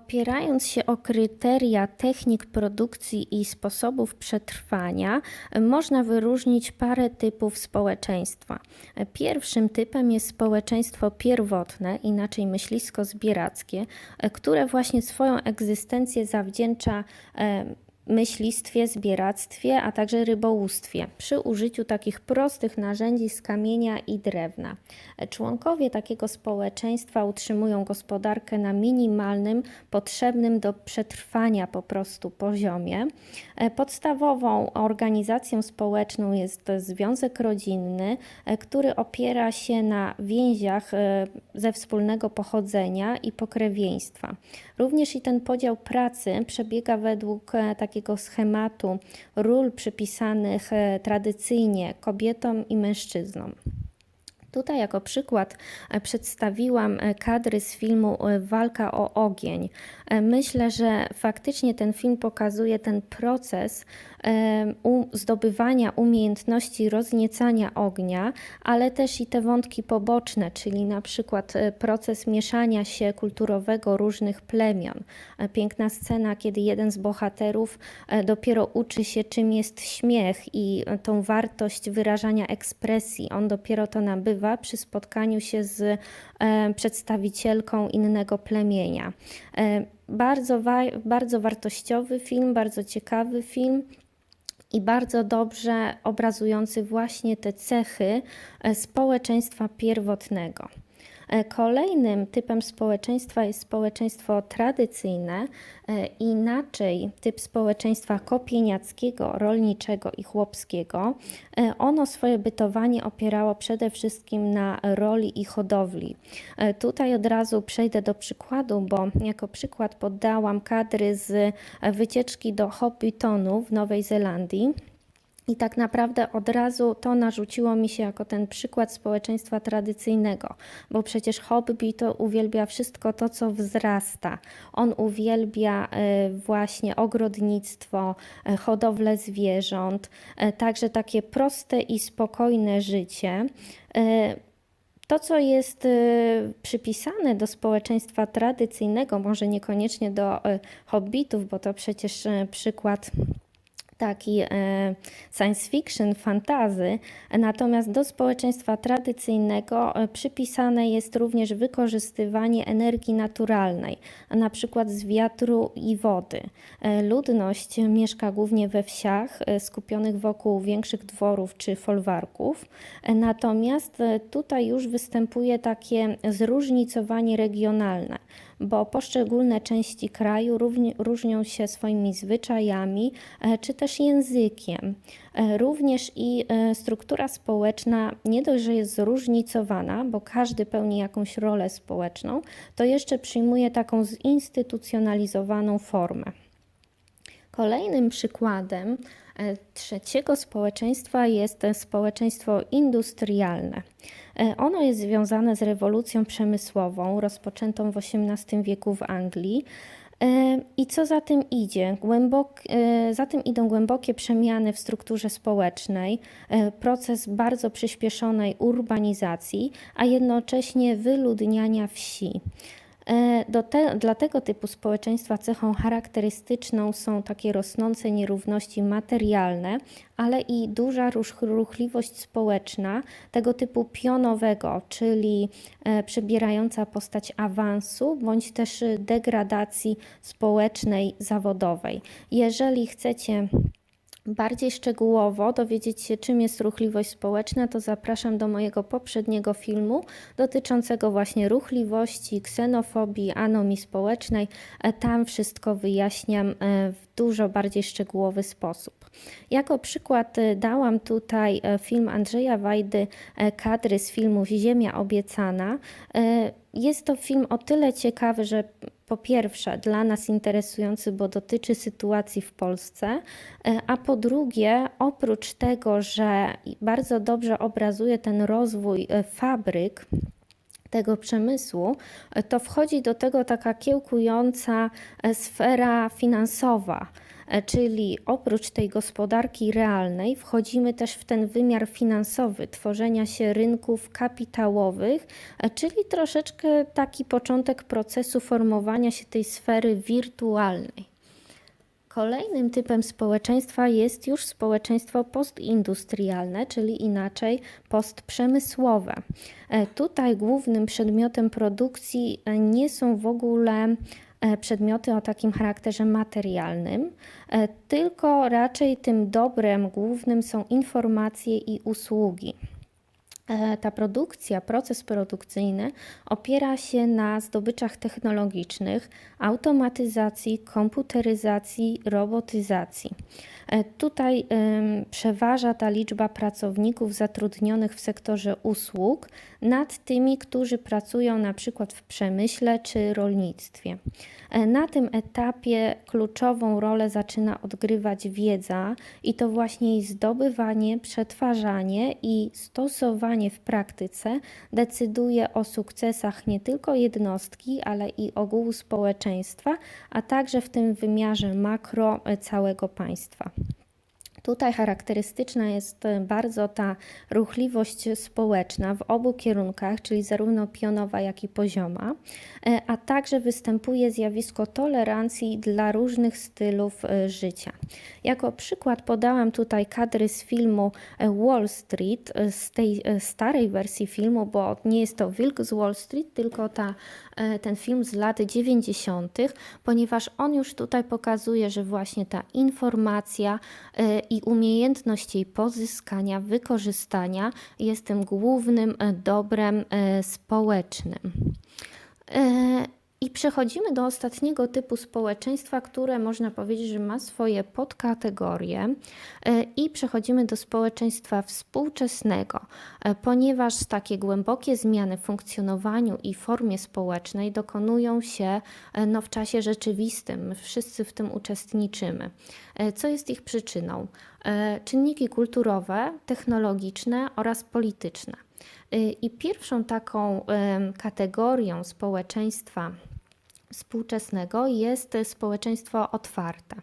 Opierając się o kryteria technik produkcji i sposobów przetrwania, można wyróżnić parę typów społeczeństwa. Pierwszym typem jest społeczeństwo pierwotne, inaczej myślisko-zbierackie, które właśnie swoją egzystencję zawdzięcza e, myślistwie, zbieractwie, a także rybołówstwie przy użyciu takich prostych narzędzi z kamienia i drewna. Członkowie takiego społeczeństwa utrzymują gospodarkę na minimalnym, potrzebnym do przetrwania po prostu poziomie. Podstawową organizacją społeczną jest związek rodzinny, który opiera się na więziach e, ze wspólnego pochodzenia i pokrewieństwa. Również i ten podział pracy przebiega według e, takiego takiego schematu ról przypisanych e, tradycyjnie kobietom i mężczyznom. Tutaj jako przykład e, przedstawiłam e, kadry z filmu Walka o ogień. Myślę, że faktycznie ten film pokazuje ten proces zdobywania umiejętności rozniecania ognia, ale też i te wątki poboczne, czyli na przykład e, proces mieszania się kulturowego różnych plemion. E, piękna scena, kiedy jeden z bohaterów e, dopiero uczy się, czym jest śmiech i tą wartość wyrażania ekspresji. On dopiero to nabywa przy spotkaniu się z przedstawicielką innego plemienia. Bardzo, wa bardzo wartościowy film, bardzo ciekawy film i bardzo dobrze obrazujący właśnie te cechy e, społeczeństwa pierwotnego. E, kolejnym typem społeczeństwa jest społeczeństwo tradycyjne, e, inaczej typ społeczeństwa kopieniackiego, rolniczego i chłopskiego. E, ono swoje bytowanie opierało przede wszystkim na roli i hodowli. Tutaj od razu przejdę do przykładu, bo jako przykład poddałam kadry z wycieczki do Hobbitonu w Nowej Zelandii. I tak naprawdę od razu to narzuciło mi się jako ten przykład społeczeństwa tradycyjnego, bo przecież hobby to uwielbia wszystko to, co wzrasta. On uwielbia e, właśnie ogrodnictwo, e, hodowlę zwierząt, e, także takie proste i spokojne życie. To, co jest przypisane do społeczeństwa tradycyjnego, może niekoniecznie do hobbitów, bo to przecież przykład taki e, science fiction, fantazy, natomiast do społeczeństwa tradycyjnego e, przypisane jest również wykorzystywanie energii naturalnej, na przykład z wiatru i wody. E, ludność mieszka głównie we wsiach skupionych wokół większych dworów czy folwarków, natomiast tutaj już występuje takie zróżnicowanie regionalne bo poszczególne części kraju różnią się swoimi zwyczajami e, czy też językiem. E, również i e, struktura społeczna nie dość, że jest zróżnicowana, bo każdy pełni jakąś rolę społeczną, to jeszcze przyjmuje taką zinstytucjonalizowaną formę. Kolejnym przykładem trzeciego społeczeństwa jest społeczeństwo industrialne. E, ono jest związane z rewolucją przemysłową rozpoczętą w XVIII wieku w Anglii. E, I co za tym idzie? Głębok, za tym idą głębokie przemiany w strukturze społecznej, proces bardzo przyspieszonej urbanizacji, a jednocześnie wyludniania wsi. E, do te, dla tego typu społeczeństwa cechą charakterystyczną są takie rosnące nierówności materialne, ale i duża ruchliwość społeczna tego typu pionowego, czyli e, przebierająca postać awansu bądź też degradacji społecznej, zawodowej. Jeżeli chcecie bardziej szczegółowo dowiedzieć się, czym jest ruchliwość społeczna, to zapraszam do mojego poprzedniego filmu dotyczącego właśnie ruchliwości, ksenofobii, anomii społecznej. E, tam wszystko wyjaśniam e, w dużo bardziej szczegółowy sposób. Jako przykład e, dałam tutaj film Andrzeja Wajdy, kadry z filmu Ziemia Obiecana. Jest to film o tyle ciekawy, że po pierwsze dla nas interesujący, bo dotyczy sytuacji w Polsce, e, a po drugie, oprócz tego, że bardzo dobrze obrazuje ten rozwój e, fabryk, tego przemysłu, e, to wchodzi do tego taka kiełkująca sfera finansowa czyli oprócz tej gospodarki realnej wchodzimy też w ten wymiar finansowy tworzenia się rynków kapitałowych, e, czyli troszeczkę taki początek procesu formowania się tej sfery wirtualnej. Kolejnym typem społeczeństwa jest już społeczeństwo postindustrialne, czyli inaczej postprzemysłowe. E, tutaj głównym przedmiotem produkcji e, nie są w ogóle e, przedmioty o takim charakterze materialnym, tylko raczej tym dobrem głównym są informacje i usługi. E, ta produkcja, proces produkcyjny opiera się na zdobyczach technologicznych, automatyzacji, komputeryzacji, robotyzacji. E, tutaj przeważa ta liczba pracowników zatrudnionych w sektorze usług nad tymi, którzy pracują na przykład w przemyśle czy rolnictwie. E, na tym etapie kluczową rolę zaczyna odgrywać wiedza i to właśnie jej zdobywanie, przetwarzanie i stosowanie w praktyce decyduje o sukcesach nie tylko jednostki, ale i ogółu społeczeństwa, a także w tym wymiarze makro całego państwa. Tutaj charakterystyczna jest e, bardzo ta ruchliwość społeczna w obu kierunkach, czyli zarówno pionowa, jak i pozioma, e, a także występuje zjawisko tolerancji dla różnych stylów e, życia. Jako przykład podałam tutaj kadry z filmu Wall Street, z tej starej wersji filmu, bo nie jest to Wilk z Wall Street, tylko ta, ten film z lat 90., ponieważ on już tutaj pokazuje, że właśnie ta informacja i umiejętność jej pozyskania, wykorzystania jest tym głównym e, dobrem e, społecznym. I przechodzimy do ostatniego typu społeczeństwa, które można powiedzieć, że ma swoje podkategorie, e, i przechodzimy do społeczeństwa współczesnego, e, ponieważ takie głębokie zmiany w funkcjonowaniu i formie społecznej dokonują się e, no, w czasie rzeczywistym. My wszyscy w tym uczestniczymy. Co jest ich przyczyną? Czynniki kulturowe, technologiczne oraz polityczne. I pierwszą taką kategorią społeczeństwa, współczesnego jest społeczeństwo otwarte.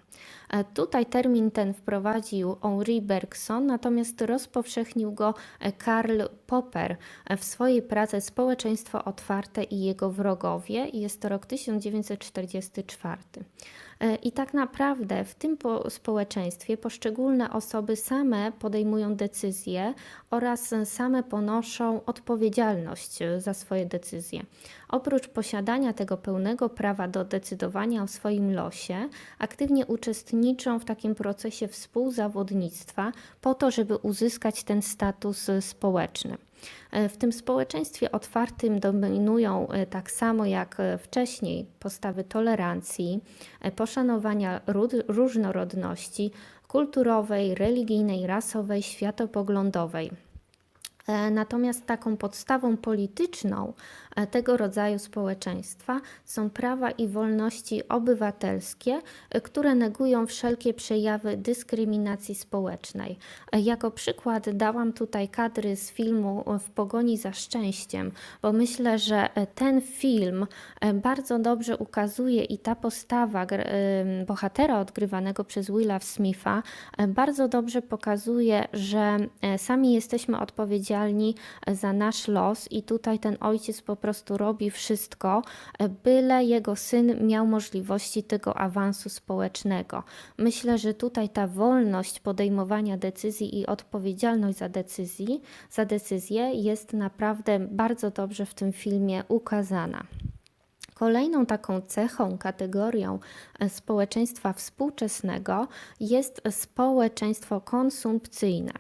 E, tutaj termin ten wprowadził Henri Bergson, natomiast rozpowszechnił go e, Karl Popper e, w swojej pracy Społeczeństwo otwarte i jego wrogowie. Jest to rok 1944. I tak naprawdę w tym społeczeństwie poszczególne osoby same podejmują decyzje oraz same ponoszą odpowiedzialność za swoje decyzje. Oprócz posiadania tego pełnego prawa do decydowania o swoim losie, aktywnie uczestniczą w takim procesie współzawodnictwa po to, żeby uzyskać ten status społeczny. W tym społeczeństwie otwartym dominują e, tak samo jak e, wcześniej postawy tolerancji, e, poszanowania różnorodności kulturowej, religijnej, rasowej, światopoglądowej. Natomiast taką podstawą polityczną E, tego rodzaju społeczeństwa są prawa i wolności obywatelskie, e, które negują wszelkie przejawy dyskryminacji społecznej. E, jako przykład dałam tutaj kadry z filmu W pogoni za szczęściem, bo myślę, że ten film bardzo dobrze ukazuje i ta postawa bohatera odgrywanego przez Willa Smitha bardzo dobrze pokazuje, że sami jesteśmy odpowiedzialni za nasz los i tutaj ten ojciec po prostu robi wszystko, byle jego syn miał możliwości tego awansu społecznego. Myślę, że tutaj ta wolność podejmowania decyzji i odpowiedzialność za, decyzji, za decyzję jest naprawdę bardzo dobrze w tym filmie ukazana. Kolejną taką cechą, kategorią e, społeczeństwa współczesnego jest społeczeństwo konsumpcyjne.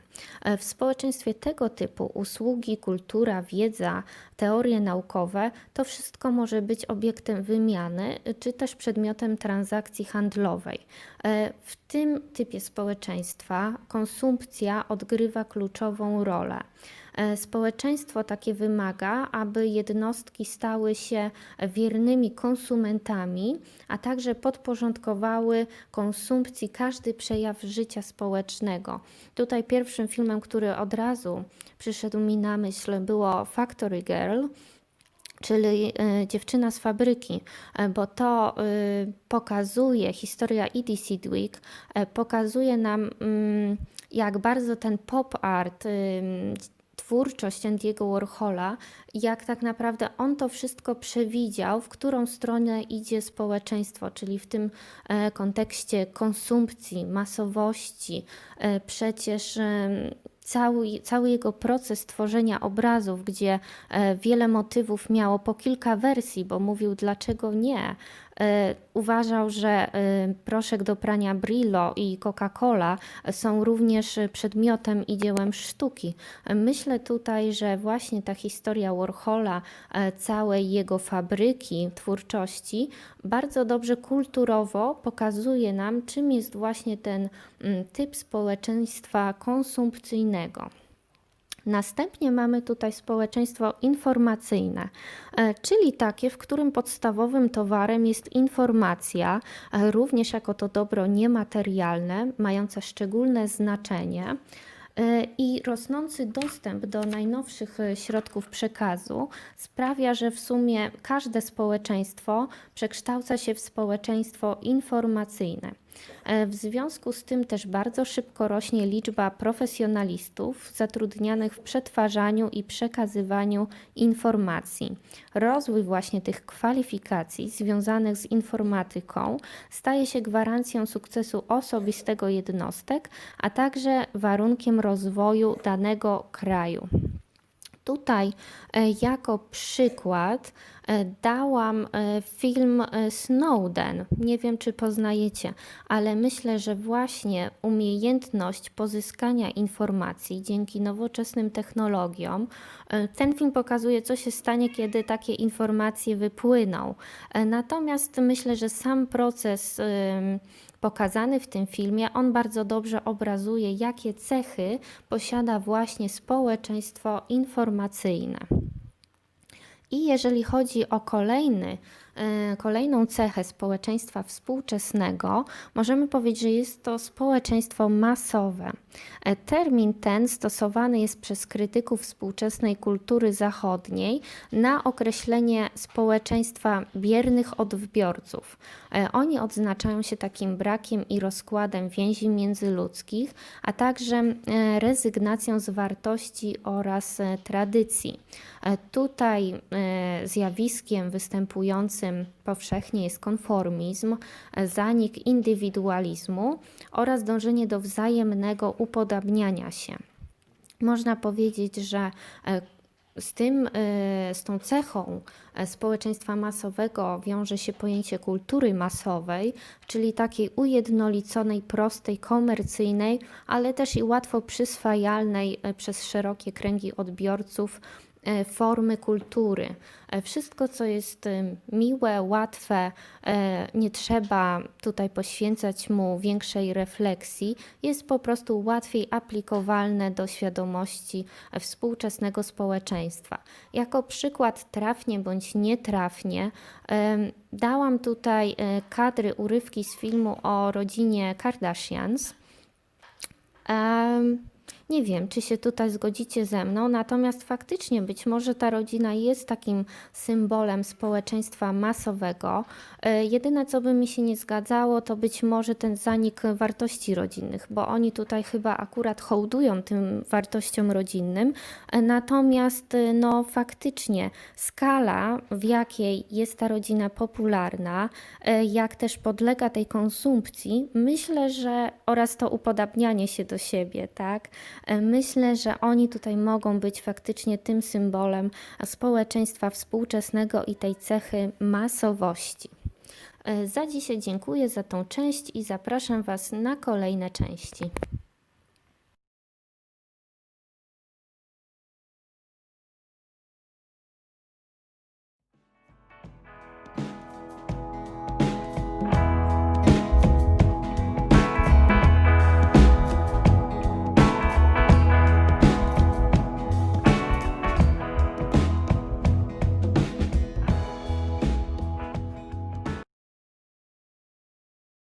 E, w społeczeństwie tego typu usługi, kultura, wiedza, teorie naukowe to wszystko może być obiektem wymiany czy też przedmiotem transakcji handlowej. E, w tym typie społeczeństwa konsumpcja odgrywa kluczową rolę. E, społeczeństwo takie wymaga, aby jednostki stały się wiernymi konsumentami, a także podporządkowały konsumpcji każdy przejaw życia społecznego. Tutaj pierwszym filmem, który od razu przyszedł mi na myśl, było Factory Girl. czyli y, dziewczyna z fabryki, e, bo to pokazuje, historia Edie Sidwick e, pokazuje nam, mm, jak bardzo ten pop art, twórczość Andiego Warhola, jak tak naprawdę on to wszystko przewidział, w którą stronę idzie społeczeństwo, czyli w tym e, kontekście konsumpcji, masowości. E, przecież em, cały, cały jego proces tworzenia obrazów, gdzie e, wiele motywów miało po kilka wersji, bo mówił dlaczego nie. E, Uważał, że e, proszek do prania Brillo i Coca-Cola są również przedmiotem i dziełem sztuki. Myślę tutaj, że właśnie ta historia Warhola, e, całej jego fabryki twórczości, bardzo dobrze kulturowo pokazuje nam, czym jest właśnie ten mm, typ społeczeństwa konsumpcyjnego. Następnie mamy tutaj społeczeństwo informacyjne, e, czyli takie, w którym podstawowym towarem jest informacja, e, również jako to dobro niematerialne, mające szczególne znaczenie. E, I rosnący dostęp do najnowszych środków przekazu sprawia, że w sumie każde społeczeństwo przekształca się w społeczeństwo informacyjne. E, W związku z tym też bardzo szybko rośnie liczba profesjonalistów zatrudnianych w przetwarzaniu i przekazywaniu informacji. Rozwój właśnie tych kwalifikacji związanych z informatyką staje się gwarancją sukcesu osobistego jednostek, a także warunkiem rozwoju danego kraju. Tutaj e, jako przykład dałam e, film e, Snowden. Nie wiem, czy poznajecie, ale myślę, że właśnie umiejętność pozyskania informacji dzięki nowoczesnym technologiom, e, ten film pokazuje, co się stanie, kiedy takie informacje wypłyną. E, Natomiast myślę, że sam proces pokazany w tym filmie, on bardzo dobrze obrazuje, jakie cechy posiada właśnie społeczeństwo informacyjne. I jeżeli chodzi o kolejny, kolejną cechę społeczeństwa współczesnego, możemy powiedzieć, że jest to społeczeństwo masowe. E, Termin ten stosowany jest przez krytyków współczesnej kultury zachodniej na określenie społeczeństwa biernych odbiorców. E, Oni odznaczają się takim brakiem i rozkładem więzi międzyludzkich, a także e, rezygnacją z wartości oraz tradycji. Tutaj zjawiskiem występującym powszechnie jest konformizm, zanik indywidualizmu oraz dążenie do wzajemnego upodabniania się. Można powiedzieć, że e, z tym, e, z tą cechą e, społeczeństwa masowego wiąże się pojęcie kultury masowej, czyli takiej ujednoliconej, prostej, komercyjnej, ale też i łatwo przyswajalnej przez szerokie kręgi odbiorców formy kultury. E, Wszystko, co jest e, miłe, łatwe, e, nie trzeba tutaj poświęcać mu większej refleksji, jest po prostu łatwiej aplikowalne do świadomości e, współczesnego społeczeństwa. Jako przykład trafnie bądź nietrafnie dałam tutaj e, kadry, urywki z filmu o rodzinie Kardashians. Nie wiem, czy się tutaj zgodzicie ze mną, natomiast faktycznie być może ta rodzina jest takim symbolem społeczeństwa masowego. E, Jedyne, co by mi się nie zgadzało, to być może ten zanik wartości rodzinnych, bo oni tutaj chyba akurat hołdują tym wartościom rodzinnym. E, Natomiast, e, no faktycznie, skala, w jakiej jest ta rodzina popularna, jak też podlega tej konsumpcji, myślę, że oraz to upodabnianie się do siebie, tak? E, Myślę, że oni tutaj mogą być faktycznie tym symbolem społeczeństwa współczesnego i tej cechy masowości. E, Za dzisiaj dziękuję za tą część i zapraszam Was na kolejne części.